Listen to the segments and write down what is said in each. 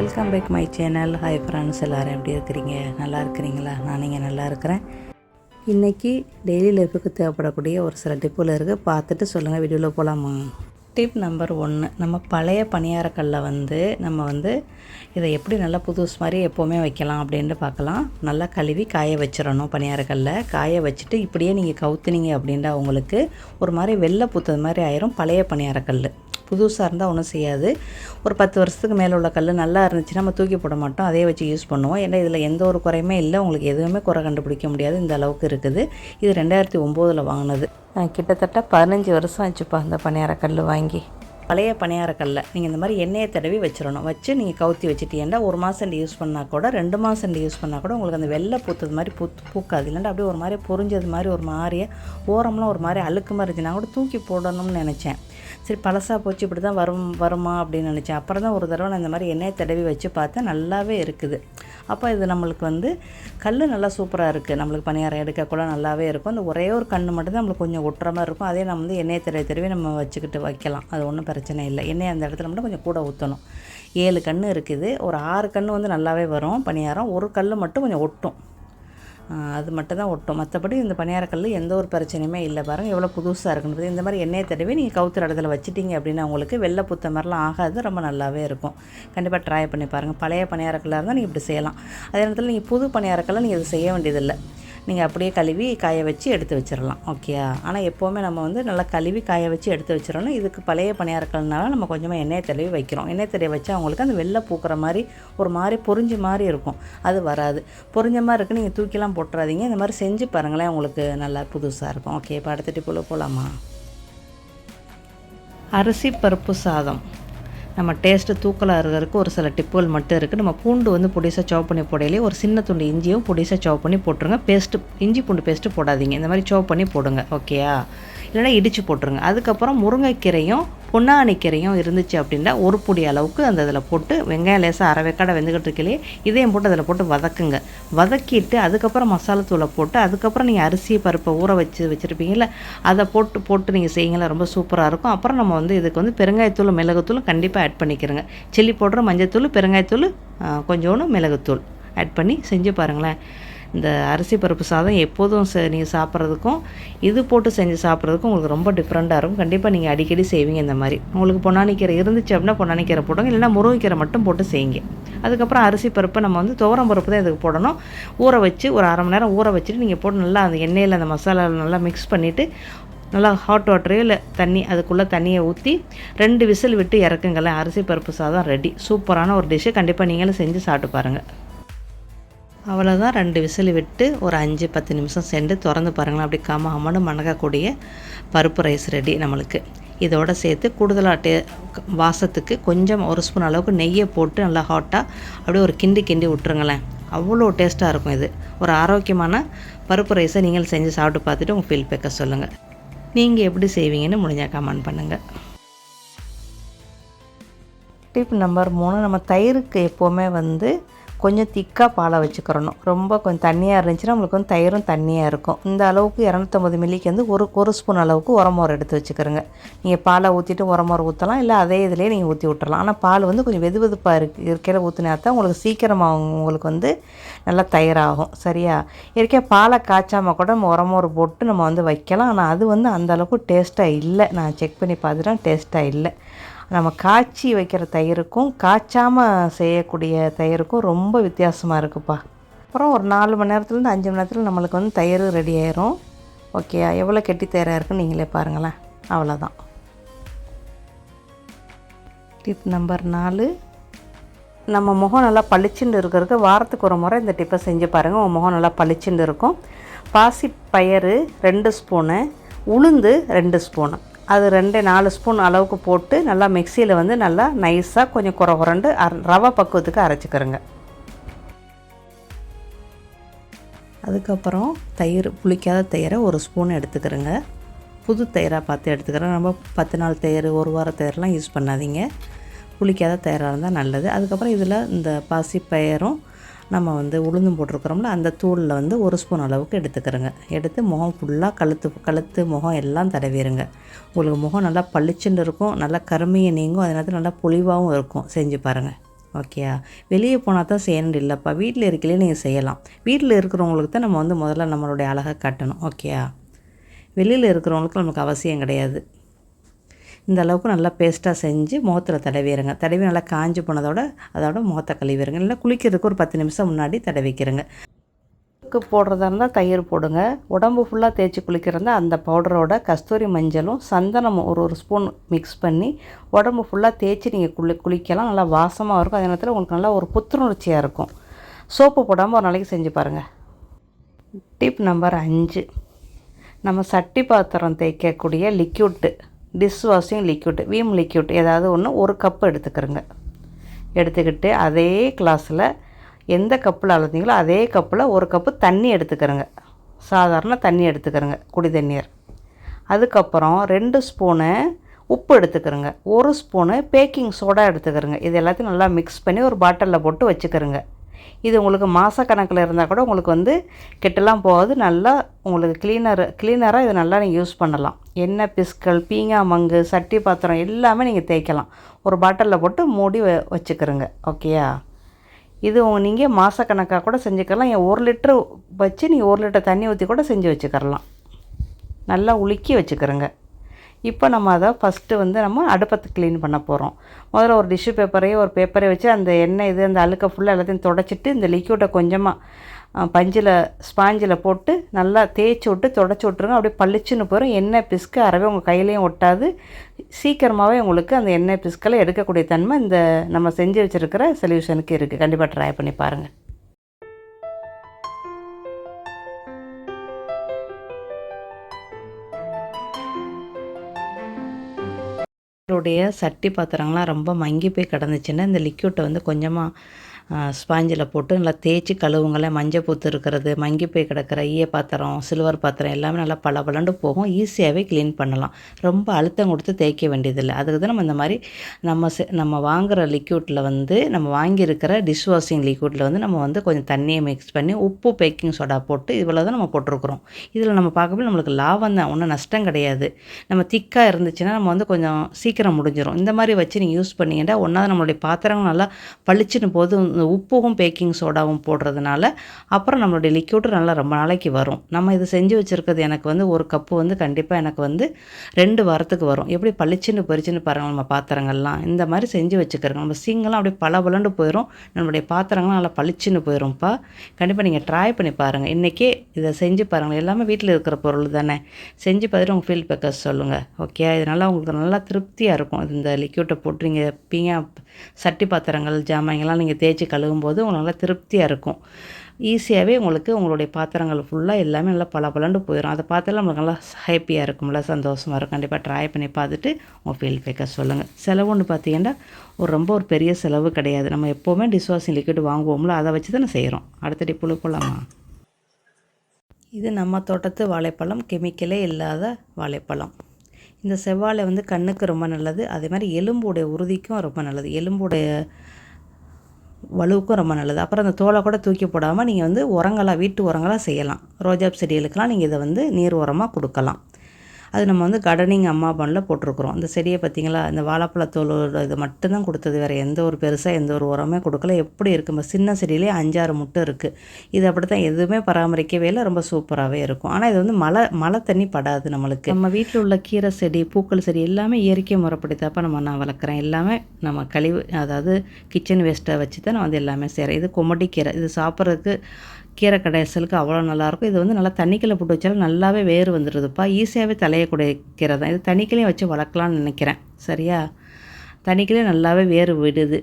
Welcome back my channel hi friends எல்லோரும் எப்படி இருக்கிறீங்க? நல்லா இருக்கிறீங்களா? நான் நீங்கள் நல்லா இருக்கிறேன். இன்றைக்கி டெய்லி லைஃபுக்கு தேவைப்படக்கூடிய ஒரு சில டிப்பில் இருக்குது பார்த்துட்டு சொல்லுங்கள் வீடியோவில் போகலாமா டிப் நம்பர் ஒன்று நம்ம பழைய பணியாரக்கல்லை வந்து நம்ம வந்து இதை எப்படி நல்லா புதுசு மாதிரி எப்போவுமே வைக்கலாம் அப்படின்ட்டு பார்க்கலாம். நல்லா கழுவி காய வச்சிடணும் பணியாரக்கல்ல. காய வச்சுட்டு இப்படியே நீங்கள் கவுத்துனீங்க அப்படின்ட்டு அவங்களுக்கு ஒரு மாதிரி வெள்ளை பூத்தது மாதிரி ஆயிரும் பழைய பணியாரக்கல் புதுசாக இருந்தால் ஒன்றும் செய்யாது. ஒரு பத்து வருஷத்துக்கு மேலே உள்ள கல் நல்லா இருந்துச்சுன்னா நம்ம தூக்கி போட மாட்டோம். அதே வச்சு யூஸ் பண்ணுவோம். ஏன்னா இதில் எந்த ஒரு குறையுமே இல்லை. உங்களுக்கு எதுவுமே குறை கண்டுபிடிக்க முடியாது. இந்த அளவுக்கு இருக்குது. இது ரெண்டாயிரத்தி ஒம்போதில் வாங்கினது. நான் கிட்டத்தட்ட பதினஞ்சு வருஷம் ஆச்சுப்பா இந்த பணியாரக்கல் வாங்கி. பழைய பணியாரக்கல்ல நீங்கள் இந்த மாதிரி எண்ணெயை தடவி வச்சிடணும். வச்சு நீங்கள் கவுத்தி வச்சுட்டீங்கன்னா ஒரு மாதம் யூஸ் பண்ணால் கூட ரெண்டு மாதம் யூஸ் பண்ணால் கூட உங்களுக்கு அந்த வெள்ளை பூத்தது மாதிரி பூ பூக்காது. இல்லைன்னா அப்படியே ஒரு மாதிரி பொரிஞ்சது மாதிரி ஒரு மாதிரியே ஓரம்லாம் ஒரு மாதிரி அழுக்கு மாதிரி இருந்துச்சு நான் கூட தூக்கி போடணும்னு நினச்சேன். சரி பழசாக போச்சு இப்படி தான் வரும் வருமா அப்படின்னு நினச்சேன். அப்புறம் தான் ஒரு தடவை நான் இந்த மாதிரி எண்ணெயை தடவி வச்சு பார்த்தேன் நல்லாவே இருக்குது. அப்போ இது நம்மளுக்கு வந்து கல் நல்லா சூப்பராக இருக்குது நம்மளுக்கு பணியாரம் எடுக்கக்குள்ள நல்லாவே இருக்கும். அந்த ஒரே ஒரு கண் மட்டும்தான் நம்மளுக்கு கொஞ்சம் ஒட்டுற மாதிரி இருக்கும். அதே நம்ம வந்து எண்ணெயை தடவி தடவி நம்ம வச்சுக்கிட்டு வைக்கலாம். அது ஒன்றும் பிரச்சனை இல்லை. எண்ணெய் அந்த இடத்துல மட்டும் கொஞ்சம் கூட ஊற்றணும் ஏழு கண் இருக்குது. ஒரு ஆறு கண் வந்து நல்லாவே வரும். பணியாரம் ஒரு கல் மட்டும் கொஞ்சம் ஒட்டும். அது மட்டும் தான் ஒட்டும். மற்றபடி இந்த பணியாரக்கல் எந்த ஒரு பிரச்சனையுமே இல்லை பாருங்கள் எவ்வளோ புதுசாக இருக்குன்றது இந்த மாதிரி எண்ணெயை தடவி நீங்கள் கவுத்துற இடத்துல வச்சுட்டிங்க அப்படின்னா உங்களுக்கு வெள்ளை புத்த மாதிரிலாம் ஆகாது. ரொம்ப நல்லாவே இருக்கும். கண்டிப்பாக ட்ரை பண்ணி பாருங்கள் பழைய பணியாரக்கல்லாக இருந்தால் நீங்கள் இப்படி செய்யலாம். அதே நேரத்தில் நீங்கள் புது பணியாரக்கெல்லாம் நீங்கள் இது செய்ய வேண்டியதில்லை. நீங்கள் அப்படியே கழுவி காய வச்சு எடுத்து வச்சிடலாம் ஓகேயா ஆனால் எப்போவுமே நம்ம வந்து நல்லா கழுவி காய வச்சு எடுத்து வச்சிடணும் இதுக்கு பழைய பணியாரக்கல்னால நம்ம கொஞ்சமாக எண்ணெயை தடவி வைக்கிறோம். எண்ணெய் தடவி வச்சு அவங்களுக்கு அந்த வெளில பூக்கிற மாதிரி ஒரு மாதிரி பொறிஞ்ச மாதிரி இருக்கும். அது வராது. பொறிஞ்ச மாதிரி இருக்குது நீங்கள் தூக்கிலாம் போட்டுறாதீங்க. இந்த மாதிரி செஞ்சு பாருங்களேன் உங்களுக்கு நல்லா புதுசாக இருக்கும். ஓகே இப்போ அடுத்த டிப்பில் போகலாமா அரிசி பருப்பு சாதம். நம்ம டேஸ்ட்டு தூக்கலாக இருக்கிறதுக்கு ஒரு சில டிப்புகள் மட்டும் இருக்குது நம்ம பூண்டு வந்து பொடிசாக சவ் பண்ணி போடையிலே ஒரு சின்ன துண்டு இஞ்சியும் பொடிசாக சவ் பண்ணி போட்டுருங்க. பேஸ்ட்டு இஞ்சி பூண்டு பேஸ்ட்டு போடாதீங்க. இந்த மாதிரி சவ் பண்ணி போடுங்க ஓகேயா இல்லைனா இடித்து போட்டுருங்க. அதுக்கப்புறம் முருங்கைக்கீரையும் பொன்னாணிக்கீரையும் இருந்துச்சு அப்படின்னா ஒரு பொடி அளவுக்கு அந்த இதில் போட்டு வெங்காயம் லேசாக அரை வெக்காடை வெந்துக்கிட்டு இருக்கலையே இதையும் போட்டு அதில் போட்டு வதக்குங்க. வதக்கிட்டு அதுக்கப்புறம் மசாலா தூளை போட்டு அதுக்கப்புறம் நீங்கள் அரிசி பருப்பை ஊற வச்சு வச்சுருப்பீங்கள அதை போட்டு போட்டு நீங்கள் செய்யுங்களா? ரொம்ப சூப்பராக இருக்கும். அப்புறம் நம்ம வந்து இதுக்கு வந்து பெருங்காயத்தூள் மிளகுத்தூளும் கண்டிப்பாக ஆட் பண்ணிக்கிறோங்க. சில்லி பவுடர் மஞ்சத்தூள் பெருங்காயத்தூள் கொஞ்சோண்டு மிளகுத்தூள் ஆட் பண்ணி செஞ்சு பாருங்களேன். இந்த அரிசி பருப்பு சாதம் எப்போதும் நீங்கள் சாப்பிட்றதுக்கும் இது போட்டு செஞ்சு சாப்பிட்றதுக்கும் உங்களுக்கு ரொம்ப டிஃப்ரெண்ட்டாக இருக்கும். கண்டிப்பாக நீங்கள் அடிக்கடி செய்வீங்க இந்த மாதிரி. உங்களுக்கு பொன்னானிக்கீரை இருந்துச்சு அப்படின்னா பொன்னானிக்கீரை போடுங்க இல்லைன்னா முருங்கைக்கீரை மட்டும் போட்டு செய்யுங்க. அதுக்கப்புறம் அரிசி பருப்பை நம்ம வந்து துவரம் பருப்பு தான் இதுக்கு போடணும். ஊற வச்சு ஒரு அரை மணி நேரம் ஊற வச்சுட்டு நீங்கள் போட்டு நல்லா அந்த எண்ணெயில் அந்த மசாலாவில் நல்லா மிக்ஸ் பண்ணிவிட்டு நல்லா ஹாட் வாட்டரையோ இல்லை தண்ணி அதுக்குள்ளே தண்ணியை ஊற்றி ரெண்டு விசில் விட்டு இறக்குங்களேன் அரிசி பருப்பு சாதம் ரெடி சூப்பரான ஒரு டிஷ்ஷு கண்டிப்பாக நீங்களும் செஞ்சு சாப்பிட்டு பாருங்கள் அவ்வளோதான் ரெண்டு விசில் விட்டு ஒரு அஞ்சு பத்து நிமிஷம் சென்று திறந்து பாருங்களேன். அப்படி காம அம்மனு மணக்கக்கூடிய பருப்பு ரைஸ் ரெடி நம்மளுக்கு. இதோட சேர்த்து கூடுதலாக டே வாசத்துக்கு கொஞ்சம் ஒரு ஸ்பூன் அளவுக்கு நெய்யை போட்டு நல்லா ஹாட்டாக அப்படியே ஒரு கிண்டி கிண்டி விட்டுருங்களேன். அவ்வளோ டேஸ்ட்டாக இருக்கும் இது. ஒரு ஆரோக்கியமான பருப்பு ரைஸை நீங்கள் செஞ்சு சாப்பிட்டு பார்த்துட்டு உங்கள் ஃபீல் பேக்க சொல்லுங்கள் நீங்கள் எப்படி செய்வீங்கன்னு முடிஞ்சால் கமெண்ட் பண்ணுங்கள் டிப் நம்பர் மூணு நம்ம தயிருக்கு எப்போவுமே வந்து கொஞ்சம் திக்காக பாலை வச்சுக்கிறணும். ரொம்ப கொஞ்சம் தண்ணியாக இருந்துச்சுன்னா நம்மளுக்கு வந்து தயிரும் தண்ணியாக இருக்கும். இந்த அளவுக்கு இரநூத்தம்பது மில்லிக்கு வந்து ஒரு ஒரு ஸ்பூன் அளவுக்கு உரமோர் எடுத்து வச்சுக்கிறோங்க. நீங்கள் பாலை ஊற்றிட்டு உரமோர் ஊற்றலாம் இல்லை அதே இதிலே நீங்கள் ஊற்றி விட்டுறலாம். ஆனால் பால் வந்து கொஞ்சம் வெது வெதுப்பாக இருக்கு இருக்கையில் ஊற்றினா தான் உங்களுக்கு சீக்கிரமாக உங்களுக்கு வந்து நல்லா தயிராகும். சரியா? இயற்கையாக பாலை காய்ச்சாமல் கூட நம்ம உரமோர் போட்டு நம்ம வந்து வைக்கலாம். ஆனால் அது வந்து அந்தளவுக்கு டேஸ்ட்டாக இல்லை. நான் செக் பண்ணி பார்த்துட்டேன் டேஸ்ட்டாக இல்லை. நம்ம காய்ச்சி வைக்கிற தயிருக்கும் காய்ச்சாமல் செய்யக்கூடிய தயிருக்கும் ரொம்ப வித்தியாசமாக இருக்குப்பா. அப்புறம் ஒரு நாலு மணி நேரத்துலேருந்து அஞ்சு மணி நேரத்தில் நம்மளுக்கு வந்து தயிர் ரெடி ஆயிரும். ஓகே எவ்வளோ கெட்டி தயிராக இருக்குன்னு நீங்களே பாருங்களேன். அவ்வளோதான் டிப் நம்பர் நாலு. நம்ம முகம் நல்லா பளிச்சுண்டு இருக்கிறதுக்கு வாரத்துக்கு ஒரு முறை இந்த டிப்பை செஞ்சு பாருங்கள் உங்கள் முகம் நல்லா பளிச்சுண்டு இருக்கும். பாசி பயறு ரெண்டு ஸ்பூனு உளுந்து ரெண்டு ஸ்பூனு. அது ரெண்டு நாலு ஸ்பூன் அளவுக்கு போட்டு நல்லா மிக்சியில் வந்து நல்லா நைஸாக கொஞ்சம் குறை குறண்டு அர ரவை பக்குவத்துக்கு அரைச்சிக்கிறோங்க. அதுக்கப்புறம் தயிர் புளிக்காத தயிரை ஒரு ஸ்பூன் எடுத்துக்கிறோங்க. புது தயிராக பார்த்து எடுத்துக்கிறேன். நம்ம பத்து நாள் தயிர் ஒரு வார தயிரெலாம் யூஸ் பண்ணாதீங்க. புளிக்காத தயிராக இருந்தால் நல்லது. அதுக்கப்புறம் இதில் இந்த பாசி பயிரும் நம்ம வந்து உளுந்தும் போட்டிருக்கிறோம்ல அந்த தூளில் வந்து ஒரு ஸ்பூன் அளவுக்கு எடுத்துக்கிறோங்க. எடுத்து முகம் ஃபுல்லாக கழுத்து கழுத்து முகம் எல்லாம் தடவிடுங்க உங்களுக்கு முகம் நல்லா பளிச்சுன்னு இருக்கும் நல்லா கருமையை நீங்கும் அதனால நல்லா பொலிவாகவும் இருக்கும். செஞ்சு பாருங்கள் ஓகேயா வெளியே போனால் தான் செய்யணும் இல்லைப்பா வீட்டில் இருக்கலே நீங்கள் செய்யலாம். வீட்டில் இருக்கிறவங்களுக்கு தான் நம்ம வந்து முதல்ல நம்மளுடைய அழகை காட்டணும். ஓகேயா வெளியில் இருக்கிறவங்களுக்கு நமக்கு அவசியம் கிடையாது. இந்த அளவுக்கு நல்லா பேஸ்ட்டாக செஞ்சு முகத்தில் தடவிடுங்க. தடவி நல்லா காஞ்சி போனதோட அதோட முகத்தை கழுவிடுங்க. இல்லை குளிக்கிறதுக்கு ஒரு பத்து நிமிஷம் முன்னாடி தடவிக்கிறங்க. முகத்துக்கு போடுறதா இருந்தால் தயிர் போடுங்க. உடம்பு ஃபுல்லாக தேய்ச்சி குளிக்கிறதா அந்த பவுடரோட கஸ்தூரி மஞ்சளும் சந்தனமும் ஒரு ஒரு ஸ்பூன் மிக்ஸ் பண்ணி உடம்பு ஃபுல்லாக தேய்ச்சி நீங்கள் குளி குளிக்கலாம். நல்லா வாசமாக இருக்கும். அதே நேரத்தில் உங்களுக்கு நல்லா ஒரு புத்துணர்ச்சியாக இருக்கும். சோப்பு போடாமல் ஒரு நாளைக்கு செஞ்சு பாருங்கள் டிப் நம்பர் அஞ்சு. நம்ம சட்டி பாத்திரம் தேய்க்கக்கூடிய liquid dish washing liquid Vim liquid ஏதாவது ஒன்று ஒரு கப்பு எடுத்துக்கிறோங்க. எடுத்துக்கிட்டு அதே கிளாஸில் எந்த கப்பில் அளந்தீங்களோ அதே கப்பில் ஒரு கப்பு தண்ணி எடுத்துக்கிறோங்க. சாதாரண தண்ணி எடுத்துக்கிறோங்க குடி தண்ணீர். அதுக்கப்புறம் ரெண்டு ஸ்பூனு உப்பு எடுத்துக்கிறோங்க. ஒரு ஸ்பூனு பேக்கிங் சோடா எடுத்துக்கிறோங்க. இது எல்லாத்தையும் நல்லா மிக்ஸ் பண்ணி ஒரு பாட்டிலில் போட்டு வச்சுக்கிறோங்க. இது உங்களுக்கு மாதக்கணக்கில் இருந்தால் கூட உங்களுக்கு வந்து கெட்டெல்லாம் போகாது. நல்லா உங்களுக்கு க்ளீனர் க்ளீனராக இதை நல்லா நீங்கள் யூஸ் பண்ணலாம். எண்ணெய் பிஸ்கல் பீங்கா மங்கு சட்டி பாத்திரம் எல்லாமே நீங்கள் தேய்க்கலாம். ஒரு பாட்டிலில் போட்டு மூடி வ வச்சுக்கிறோங்க ஓகேயா இது நீங்கள் மாதக்கணக்காக கூட செஞ்சுக்கலாம் என் ஒரு லிட்ரு வச்சு நீங்கள் ஒரு லிட்டர் தண்ணி ஊற்றி கூட செஞ்சு வச்சுக்கிறலாம். நல்லா உலுக்கி வச்சுக்கிறோங்க. இப்போ நம்ம அதை ஃபஸ்ட்டு வந்து நம்ம அடுப்பத்து க்ளீன் பண்ண போகிறோம் முதல்ல ஒரு டிஷ்யூ பேப்பரையோ ஒரு பேப்பரையோ வச்சு அந்த எண்ணெய் இது அந்த அழுக்க ஃபுல்லாக எல்லாத்தையும் தொடச்சிட்டு இந்த லிக்யூடை கொஞ்சமாக பஞ்சில் ஸ்பாஞ்சில் போட்டு நல்லா தேய்ச்சி விட்டு தொடச்சி விட்ருங்க அப்படியே பளிச்சுன்னு போயிடும் எண்ணெய் பிஸ்கு அறவே உங்கள் கையிலையும் ஒட்டாது. சீக்கிரமாகவே உங்களுக்கு அந்த எண்ணெய் பிஸ்கெல்லாம் எடுக்கக்கூடிய தன்மை இந்த நம்ம செஞ்சு வச்சுருக்கிற சொல்யூஷனுக்கு இருக்குது கண்டிப்பாக ட்ரை பண்ணி பாருங்கள் உங்களுடைய சட்டி பாத்திரங்கள்லாம் ரொம்ப மங்கி போய் கிடந்துச்சுன்னா இந்த லிக்யூட்டை வந்து கொஞ்சமாக ஸ்பாஞ்சில் போட்டு நல்லா தேய்ச்சி கழுவுங்கள. மஞ்சள் பூத்து இருக்கிறது மங்கி போய் கிடக்கிற ஈய பாத்திரம் சில்வர் பாத்திரம் எல்லாமே நல்லா பல பலண்டு போகும் ஈஸியாகவே க்ளீன் பண்ணலாம். ரொம்ப அழுத்தம் கொடுத்து தேய்க்க வேண்டியதில்லை. அதுக்கு தான் நம்ம இந்த மாதிரி நம்ம நம்ம வாங்குகிற லிக்யூட்டில் வந்து நம்ம வாங்கியிருக்கிற டிஷ் வாஷிங் லிக்யூட்டில் வந்து நம்ம வந்து கொஞ்சம் தண்ணியை மிக்ஸ் பண்ணி உப்பு பேக்கிங் சோடா போட்டு இவ்வளோ தான் நம்ம போட்டிருக்குறோம். இதில் நம்ம பார்க்கவே நம்மளுக்கு லாபம் தான். ஒன்றும் நஷ்டம் கிடையாது. நம்ம திக்காக இருந்துச்சுன்னா நம்ம வந்து கொஞ்சம் சீக்கிரம் முடிஞ்சிடும் இந்த மாதிரி வச்சு நீங்கள் யூஸ் பண்ணிங்கன்னா ஒன்றாவது நம்மளுடைய பாத்திரங்கள் நல்லா பளிச்சுன்னு போது உப்பும் பேக்கிங் சோடாவும் போடுறதுனால அப்புறம் நம்மளுடைய லிக்யூடு நல்லா ரொம்ப நாளைக்கு வரும். நம்ம இது செஞ்சு வச்சுருக்கிறது எனக்கு வந்து ஒரு கப்பு வந்து கண்டிப்பாக எனக்கு வந்து ரெண்டு வாரத்துக்கு வரும். எப்படி பளிச்சுன்னு பொறிச்சுன்னு பாருங்கள் நம்ம பாத்திரங்கள்லாம். இந்த மாதிரி செஞ்சு வச்சுக்கிறோங்க நம்ம சிங்கெல்லாம் அப்படியே பல பலண்டு போயிடும் நம்மளுடைய பாத்திரங்கள்லாம் நல்லா பளிச்சுன்னு போயிடும்ப்பா கண்டிப்பாக நீங்கள் ட்ரை பண்ணி பாருங்கள் இன்றைக்கே இதை செஞ்சு பாருங்கள் எல்லாமே வீட்டில் இருக்கிற பொருள் தானே. செஞ்சு பார்த்துட்டு உங்கள் ஃபீல்ட் பேக்கர்ஸ் சொல்லுங்கள் ஓகே இதனால் உங்களுக்கு நல்லா திருப்தியாக இருக்கும். இந்த லிக்யூட்டை போட்டு நீங்கள் பீங்க சட்டி பாத்திரங்கள் ஜாமான்கள்லாம் நீங்கள் தேய்ச்சி கழுவும் போது உங்களுக்கு நல்லா திருப்தியாக இருக்கும். ஈஸியாகவே உங்களுக்கு உங்களுடைய பாத்திரங்கள் ஃபுல்லாக எல்லாமே நல்லா பல பலண்டு போயிடும் அதை பார்த்தாலும் நம்மளுக்கு நல்லா ஹாப்பியாக இருக்கும்ல சந்தோஷமாக இருக்கும். கண்டிப்பாக ட்ரை பண்ணி பார்த்துட்டு உங்கள் ஃபீல் பேக்கர் சொல்லுங்கள் செலவுன்னு பார்த்தீங்கன்னா ஒரு ரொம்ப ஒரு பெரிய செலவு கிடையாது. நம்ம எப்போவுமே டிஷ்வாஷிங் லிக்விட் வாங்குவோம்ல அதை வச்சு தான் செய்கிறோம் அடுத்த டிப்புழு போகலாமா இது நம்ம தோட்டத்து வாழைப்பழம் கெமிக்கலே இல்லாத வாழைப்பழம். இந்த செவ்வாழை வந்து கண்ணுக்கு ரொம்ப நல்லது. அதே மாதிரி எலும்புடைய உறுதிக்கும் ரொம்ப நல்லது. எலும்புடைய வலுவுக்கும் ரொம்ப நல்லது. அப்புறம் அந்த தோலை கூட தூக்கி போடாமல் நீங்கள் வந்து உரங்களாக வீட்டு உரங்களாக செய்யலாம். ரோஜாப் செடிகளுக்கெல்லாம் நீங்கள் இதை வந்து நீர் உரமாக கொடுக்கலாம். அது நம்ம வந்து கார்டனிங் அம்மா பண்ணில் போட்டிருக்குறோம். அந்த செடியை பார்த்திங்களா? இந்த வாழைப்பழத்தோலோட இது மட்டும்தான் கொடுத்தது. வேறு எந்த ஒரு பெருசாக எந்த ஒரு உரமே கொடுக்கல. எப்படி இருக்கும் சின்ன செடியிலே அஞ்சாறு முட்டை இருக்குது இது அப்படி தான் எதுவுமே பராமரிக்கவே இல்லை. ரொம்ப சூப்பராகவே இருக்கும். ஆனால் இது வந்து மழை மழை தண்ணி படாது நம்மளுக்கு. நம்ம வீட்டில் உள்ள கீரை செடி பூக்கள் செடி எல்லாமே இயற்கை முறைப்படித்தாப்ப நம்ம நான் வளர்க்குறேன். எல்லாமே நம்ம கழிவு அதாவது கிச்சன் வேஸ்ட்டை வச்சு தான் நான் வந்து எல்லாமே செய்கிறேன் இது கொமட்டி கீரை இது சாப்பிட்றதுக்கு கீரை கடைசலுக்கு அவ்வளோ நல்லாயிருக்கும். இது வந்து நல்லா தண்ணிக்கில் போட்டு வச்சாலும் நல்லாவே வேர் வந்துடுதுப்பா. ஈஸியாகவே தலையக்கூடிய கீரை தான் இது தண்ணிக்கிலையும் வச்சு வளர்க்கலான்னு நினைக்கிறேன். சரியா? தண்ணிக்கிலே நல்லாவே வேறு விடுது.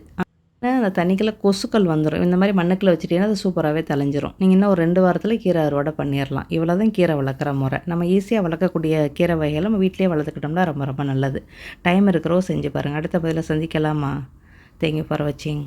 அந்த தண்ணிக்கில் கொசுக்கள் வந்துடும் இந்த மாதிரி மண்ணுக்கில் வச்சுட்டிங்கன்னா அது சூப்பராகவே தலைஞ்சிரும் நீங்கள் இன்னும் ஒரு ரெண்டு வாரத்தில் கீரை அறுவடை பண்ணிடலாம். இவ்வளோ தான் கீரை வளர்க்குற முறை. நம்ம ஈஸியாக வளர்க்கக்கூடிய கீரை வகைகளை நம்ம வீட்டிலே வளர்த்துக்கிட்டோம்னா ரொம்ப ரொம்ப நல்லது. டைம் இருக்கிறவோ செஞ்சு பாருங்கள் அடுத்த பதில் சந்திக்கலாமா? தேங்க்யூ ஃபார் வாட்சிங்.